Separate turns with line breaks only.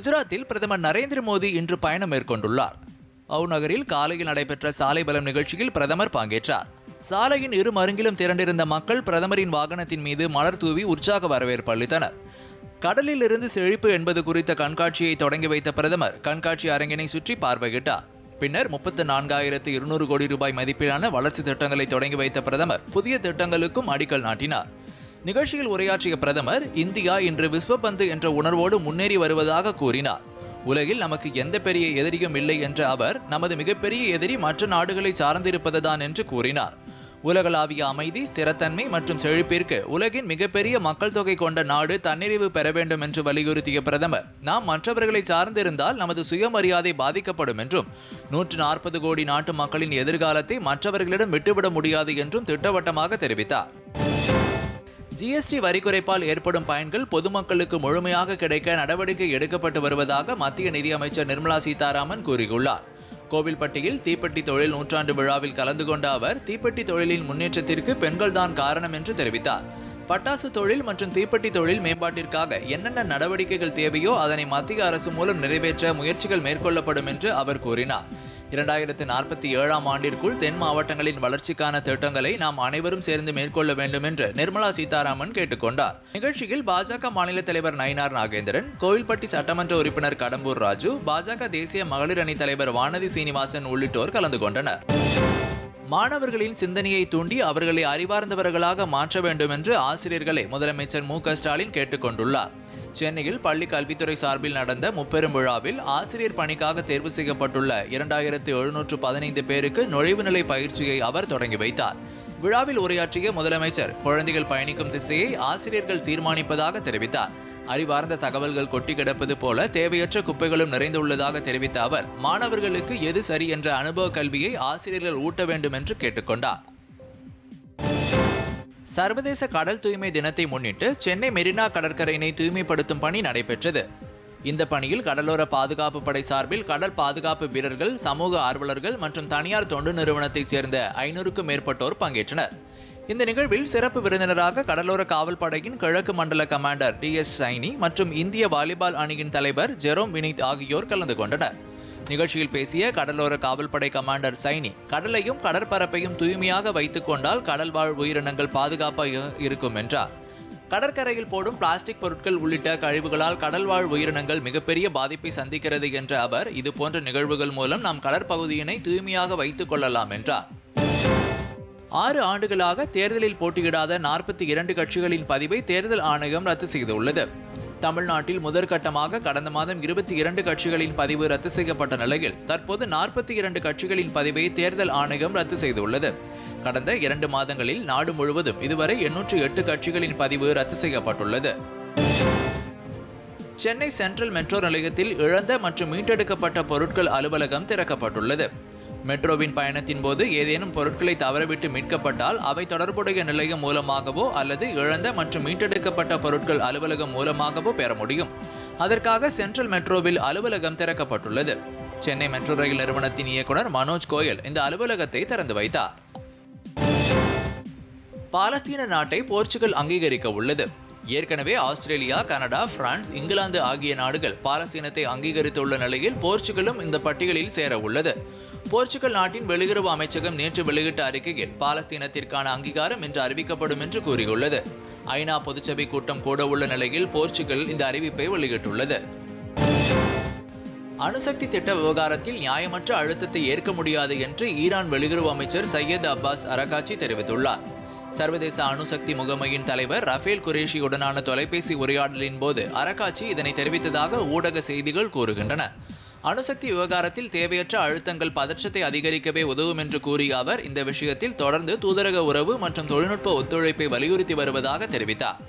குஜராத்தில் பிரதமர் நரேந்திர மோடி இன்று பயணம் மேற்கொண்டுள்ளார் அவு நகரில் காலையில் நடைபெற்ற சாலை பலம் நிகழ்ச்சியில் பிரதமர் பங்கேற்றார் சாலையின் இரு மருங்கிலும் திரண்டிருந்த மக்கள் பிரதமரின் வாகனத்தின் மீது மலர் தூவி உற்சாக வரவேற்பு அளித்தனர் கடலில் இருந்து செழிப்பு என்பது குறித்த கண்காட்சியை தொடங்கி வைத்த பிரதமர் கண்காட்சி அரங்கினை சுற்றி பார்வையிட்டார் பின்னர் முப்பத்தி நான்காயிரத்து இருநூறு கோடி ரூபாய் மதிப்பிலான வளர்ச்சி திட்டங்களை தொடங்கி வைத்த பிரதமர் புதிய திட்டங்களுக்கும் அடிக்கல் நாட்டினார் நிகழ்ச்சியில் உரையாற்றிய பிரதமர் இந்தியா இன்று விஸ்வபந்து என்ற உணர்வோடு முன்னேறி வருவதாக கூறினார் உலகில் நமக்கு எந்த பெரிய எதிரியும் இல்லை என்ற அவர் நமது மிகப்பெரிய எதிரி மற்ற நாடுகளை சார்ந்திருப்பதுதான் என்று கூறினார் உலகளாவிய அமைதி ஸ்திரத்தன்மை மற்றும் செழிப்பிற்கு உலகின் மிகப்பெரிய மக்கள் தொகை கொண்ட நாடு தன்னிறைவு பெற வேண்டும் என்று வலியுறுத்திய பிரதமர் நாம் மற்றவர்களை சார்ந்திருந்தால் நமது சுயமரியாதை பாதிக்கப்படும் என்றும் நூற்று நாற்பது கோடி நாட்டு மக்களின் எதிர்காலத்தை மற்றவர்களிடம் விட்டுவிட முடியாது என்றும் திட்டவட்டமாக தெரிவித்தார் ஜிஎஸ்டி வரி குறைப்பால் ஏற்படும் பயன்கள் பொதுமக்களுக்கு முழுமையாக கிடைக்க நடவடிக்கை எடுக்கப்பட்டு வருவதாக மத்திய நிதியமைச்சர் நிர்மலா சீதாராமன் கூறியுள்ளார் கோவில்பட்டியில் தீப்பெட்டி தொழில் நூற்றாண்டு விழாவில் கலந்து கொண்ட அவர் தீப்பெட்டி தொழிலின் முன்னேற்றத்திற்கு பெண்கள்தான் காரணம் என்று தெரிவித்தார் பட்டாசு தொழில் மற்றும் தீப்பெட்டி தொழில் மேம்பாட்டிற்காக என்னென்ன நடவடிக்கைகள் தேவையோ அதனை மத்திய அரசு மூலம் நிறைவேற்ற முயற்சிகள் மேற்கொள்ளப்படும் என்று அவர் கூறினார் இரண்டாயிரத்து நாற்பத்தி ஏழாம் ஆண்டிற்குள் தென் மாவட்டங்களின் வளர்ச்சிக்கான திட்டங்களை நாம் அனைவரும் சேர்ந்து மேற்கொள்ள வேண்டும் என்று நிர்மலா சீதாராமன் கேட்டுக்கொண்டார் நிகழ்ச்சியில் பாஜக மாநில தலைவர் நயினார் நாகேந்திரன் கோயில்பட்டி சட்டமன்ற உறுப்பினர் கடம்பூர் ராஜு பாஜக தேசிய மகளிர் அணி தலைவர் வானதி சீனிவாசன் உள்ளிட்டோர் கலந்து கொண்டனர் மாணவர்களின் சிந்தனையை தூண்டி அவர்களை அறிவார்ந்தவர்களாக மாற்ற வேண்டும் என்று ஆசிரியர்களை முதலமைச்சர் மு ஸ்டாலின் கேட்டுக்கொண்டுள்ளார் சென்னையில் பள்ளி கல்வித்துறை சார்பில் நடந்த முப்பெரும் விழாவில் ஆசிரியர் பணிக்காக தேர்வு செய்யப்பட்டுள்ள இரண்டாயிரத்து எழுநூற்று பதினைந்து பேருக்கு நுழைவு நிலை பயிற்சியை அவர் தொடங்கி வைத்தார் விழாவில் உரையாற்றிய முதலமைச்சர் குழந்தைகள் பயணிக்கும் திசையை ஆசிரியர்கள் தீர்மானிப்பதாக தெரிவித்தார் அறிவார்ந்த தகவல்கள் கொட்டி கிடப்பது போல தேவையற்ற குப்பைகளும் நிறைந்துள்ளதாக தெரிவித்த அவர் மாணவர்களுக்கு எது சரி என்ற அனுபவ கல்வியை ஆசிரியர்கள் ஊட்ட வேண்டும் என்று கேட்டுக்கொண்டார் சர்வதேச கடல் தூய்மை தினத்தை முன்னிட்டு சென்னை மெரினா கடற்கரையினை தூய்மைப்படுத்தும் பணி நடைபெற்றது இந்த பணியில் கடலோர பாதுகாப்பு படை சார்பில் கடல் பாதுகாப்பு வீரர்கள் சமூக ஆர்வலர்கள் மற்றும் தனியார் தொண்டு நிறுவனத்தைச் சேர்ந்த ஐநூறுக்கும் மேற்பட்டோர் பங்கேற்றனர் இந்த நிகழ்வில் சிறப்பு விருந்தினராக கடலோர காவல் படையின் கிழக்கு மண்டல கமாண்டர் டி எஸ் சைனி மற்றும் இந்திய வாலிபால் அணியின் தலைவர் ஜெரோம் வினித் ஆகியோர் கலந்து கொண்டனர் நிகழ்ச்சியில் பேசிய கடலோர காவல்படை கமாண்டர் சைனி கடலையும் கடற்பரப்பையும் தூய்மையாக வைத்துக் கொண்டால் கடல் வாழ் உயிரினங்கள் பாதுகாப்பாக இருக்கும் என்றார் கடற்கரையில் போடும் பிளாஸ்டிக் பொருட்கள் உள்ளிட்ட கழிவுகளால் கடல்வாழ் உயிரினங்கள் மிகப்பெரிய பாதிப்பை சந்திக்கிறது என்ற அவர் இதுபோன்ற நிகழ்வுகள் மூலம் நாம் கடற்பகுதியினை தூய்மையாக வைத்துக் கொள்ளலாம் என்றார் ஆறு ஆண்டுகளாக தேர்தலில் போட்டியிடாத நாற்பத்தி இரண்டு கட்சிகளின் பதிவை தேர்தல் ஆணையம் ரத்து செய்துள்ளது தமிழ்நாட்டில் முதற்கட்டமாக கடந்த மாதம் இருபத்தி இரண்டு கட்சிகளின் பதிவு ரத்து செய்யப்பட்ட நிலையில் தற்போது நாற்பத்தி இரண்டு கட்சிகளின் பதிவை தேர்தல் ஆணையம் ரத்து செய்துள்ளது கடந்த இரண்டு மாதங்களில் நாடு முழுவதும் இதுவரை எண்ணூற்று எட்டு கட்சிகளின் பதிவு ரத்து செய்யப்பட்டுள்ளது சென்னை சென்ட்ரல் மெட்ரோ நிலையத்தில் இழந்த மற்றும் மீட்டெடுக்கப்பட்ட பொருட்கள் அலுவலகம் திறக்கப்பட்டுள்ளது மெட்ரோவின் பயணத்தின் போது ஏதேனும் பொருட்களை தவறவிட்டு மீட்கப்பட்டால் அவை தொடர்புடைய நிலையம் மூலமாகவோ அல்லது இழந்த மற்றும் மீட்டெடுக்கப்பட்ட பொருட்கள் அலுவலகம் மூலமாகவோ பெற முடியும் அதற்காக சென்ட்ரல் மெட்ரோவில் அலுவலகம் திறக்கப்பட்டுள்ளது சென்னை மெட்ரோ ரயில் நிறுவனத்தின் இயக்குனர் மனோஜ் கோயல் இந்த அலுவலகத்தை திறந்து வைத்தார் பாலஸ்தீன நாட்டை போர்ச்சுகல் அங்கீகரிக்க உள்ளது ஏற்கனவே ஆஸ்திரேலியா கனடா பிரான்ஸ் இங்கிலாந்து ஆகிய நாடுகள் பாலஸ்தீனத்தை அங்கீகரித்துள்ள நிலையில் போர்ச்சுகலும் இந்த பட்டியலில் சேர உள்ளது போர்ச்சுகல் நாட்டின் வெளியுறவு அமைச்சகம் நேற்று வெளியிட்ட அறிக்கையில் பாலஸ்தீனத்திற்கான அங்கீகாரம் இன்று அறிவிக்கப்படும் என்று கூறியுள்ளது ஐநா பொதுச்சபை கூட்டம் கூட உள்ள நிலையில் போர்ச்சுகல் இந்த அறிவிப்பை வெளியிட்டுள்ளது அணுசக்தி திட்ட விவகாரத்தில் நியாயமற்ற அழுத்தத்தை ஏற்க முடியாது என்று ஈரான் வெளியுறவு அமைச்சர் சையத் அப்பாஸ் அரகாச்சி தெரிவித்துள்ளார் சர்வதேச அணுசக்தி முகமையின் தலைவர் ரஃபேல் குரேஷியுடனான தொலைபேசி உரையாடலின் போது அரகாச்சி இதனை தெரிவித்ததாக ஊடக செய்திகள் கூறுகின்றன அணுசக்தி விவகாரத்தில் தேவையற்ற அழுத்தங்கள் பதற்றத்தை அதிகரிக்கவே உதவும் என்று கூறிய அவர் இந்த விஷயத்தில் தொடர்ந்து தூதரக உறவு மற்றும் தொழில்நுட்ப ஒத்துழைப்பை வலியுறுத்தி வருவதாக தெரிவித்தார்